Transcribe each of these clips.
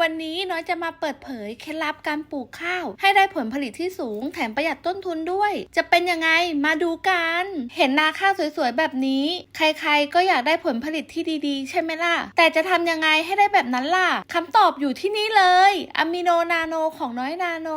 วันนี้น้อยจะมาเปิดเผยเคล็ดลับการปลูกข้าว ให้ได้ผลผลิตที่สูง แถมประหยัดต้นทุนด้วย จะเป็นยังไงมาดูกัน เห็นนาข้าวสวยๆแบบนี้ ใครๆก็อยากได้ผลผลิตที่ดีๆ ใช่ไหมล่ะ แต่จะทำยังไงให้ได้แบบนั้นล่ะคำตอบอยู่ที่นี่เลยอะมิโนนาโนของน้อยนาโน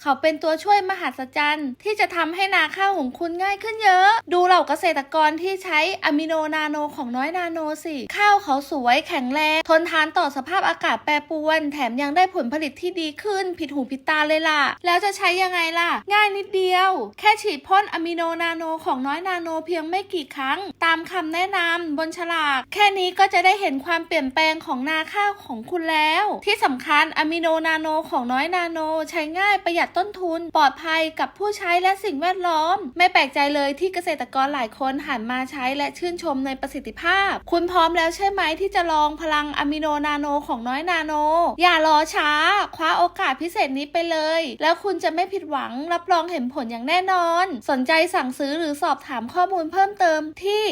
เขาเป็นตัวช่วยมหัศจรรย์ ที่จะทำให้นาข้าวของคุณง่ายขึ้นเยอะ ดูเหล่าเกษตรกรที่ใช้อะมิโนนาโนของน้อยนาโนสิข้าวเขาสวยแข็งแรงทนทานต่อสภาพอากาศแปรปรวนแถมยังได้ผลผลิตที่ดีขึ้น ผิดหูผิดตาเลยล่ะ แล้วจะใช้ยังไงล่ะ ง่ายนิดเดียว แค่ฉีดพ่นอะมิโนนาโนของน้อยนาโนเพียงไม่กี่ครั้ง ตามคำแนะนำบนฉลาก แค่นี้ก็จะได้เห็นความเปลี่ยนแปลงของนาข้าวของคุณแล้ว ที่สำคัญอะมิโนนาโนของน้อยนาโน ใช้ง่ายประหยัดต้นทุน ปลอดภัยกับผู้ใช้และสิ่งแวดล้อม ไม่แปลกใจเลยที่เกษตรกรหลายคนหันมาใช้และชื่นชมในประสิทธิภาพ คุณพร้อมแล้วใช่ไหมที่จะลองพลังอะมิโนนาโนของน้อยนาโนอย่ารอช้า คว้าโอกาสพิเศษนี้ไปเลย แล้วคุณจะไม่ผิดหวังรับรองเห็นผลอย่างแน่นอน สนใจสั่งซื้อหรือสอบถามข้อมูลเพิ่มเติมที่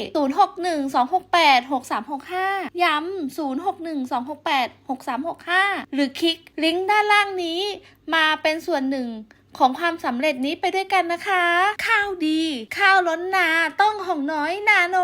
0612686365 ย้ำ0612686365 หรือคลิกลิงก์ด้านล่างนี้ มาเป็นส่วนหนึ่งของความสำเร็จนี้ไปด้วยกันนะคะ ข้าวดี ข้าวล้นนาต้องของน้อยนาโน